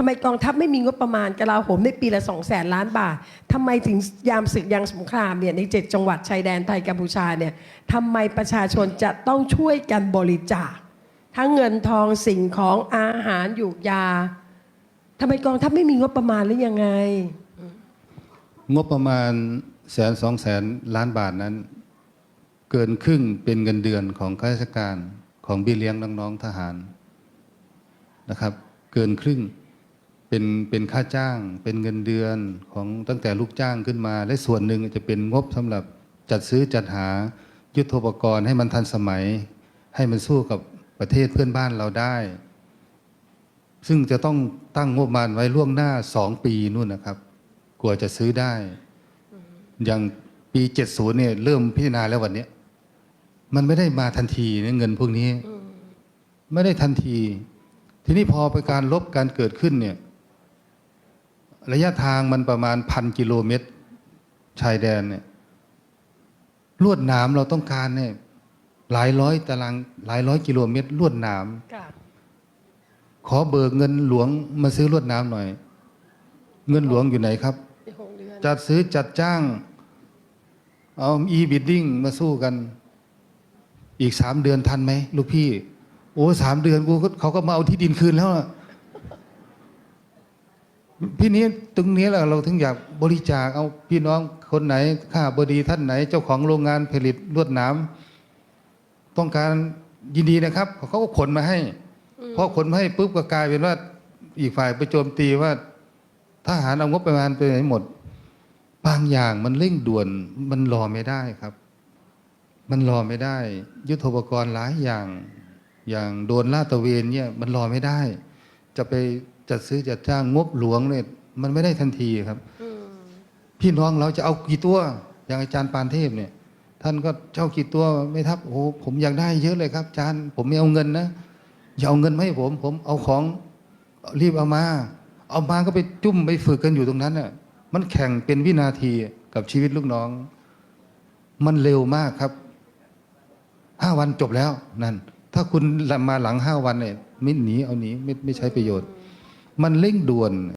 ทำไมกองทัพไม่มีงบประมาณกลาโหมในปีละ2 0 0แสนล้านบาททำไมถึงยามศึกยามสงครามเนี่ยใน 7 จังหวัดชายแดนไทยกัมพูชาเนี่ยทำไมประชาชนจะต้องช่วยกันบริจาค ทั้งเงินทองสิ่งของอาหารหยูกยาทำไมกองทัพไม่มีงบประมาณหรือยังไง งบประมาณแสนสองแสนล้านบาทนั้น เกินครึ่งเป็นเงินเดือนของข้าราชการของบี้เลี้ยงน้องๆทหารนะครับ เกินครึ่ง เป็นเป็นค่าจ้าง เป็นเงินเดือนของตั้งแต่ลูกจ้างขึ้นมา และส่วนหนึ่งจะเป็นงบสำหรับจัดซื้อจัดหายุทโธปกรณ์ให้มันทันสมัย ให้มันสู้กับประเทศเพื่อนบ้านเราได้ ซึ่งจะต้องตั้งงบประมาณไว้ล่วงหน้าสองปีนู่นนะครับ กลัวจะซื้อได้ อย่างปี70เนี่ยเริ่มพิจารณาแล้ววันเนี้ยมันไม่ได้มาทันทีเนี่ยเงินพวกนี้ ไม่ได้ทันที ทีนี้พอไปการลบการเกิดขึ้นเนี่ย ระยะทางมันประมาณพันกิโลเมตร ชายแดนเนี่ยลวดหนามเราต้องการเนี่ยหลายร้อยตารางหลายร้อยกิโลเมตรลวดหนามขอเบิกเงินหลวงมาซื้อลวดหนามหน่อย เงินหลวงอยู่ไหนครับ จัดซื้อจัดจ้าง เอาอีบิดดิ้งมาสู้กัน อีกสามเดือนทันไหมลูกพี่ โอ้สามเดือนกูก็เขาก็มาเอาที่ดินคืนแล้วอะ พี่นี้ตรงนี้แหละเราถึงอยากบริจาคเอาพี่น้องคนไหนข้าบดีท่านไหน เจ้าของโรงงานผลิตลวดหนามต้องการยินดีนะครับ เขาก็ขนมาให้พอขนมาให้ปุ๊บก็กลายเป็นว่าอีกฝ่ายไปโจมตีว่าทหารเอางบประมาณไปไหนหมด บางอย่างมันเร่งด่วนมันรอไม่ได้ครับ มันรอไม่ได้ ยุทโธปกรณ์หลายอย่าง อย่างโดนลาดตระเวนเนี่ย มันรอไม่ได้ จะไป จัดซื้อจัดจ้างงบหลวงเนี่ยมันไม่ได้ทันทีครับ พี่น้องเราจะเอากี่ตัว อย่างอาจารย์ปานเทพเนี่ย ท่านก็เจ้ากี่ตัวไม่ทับโอ้โหผมอยากได้เยอะเลยครับอาจารย์ผมไม่เอาเงินนะอย่าเอาเงินมาให้ผม ผมเอาของรีบเอามา เอามาก็ไปจุ่มไปฝึกกันอยู่ตรงนั้นน่ะมันแข่งเป็นวินาทีกับชีวิตลูกน้อง มันเร็วมากครับห้าวันจบแล้วนั่น ถ้าคุณมาหลังห้าวันเนี่ยไม่หนีเอาหนีไม่ไม่ใช้ประโยชน์ มันเร่งด่วน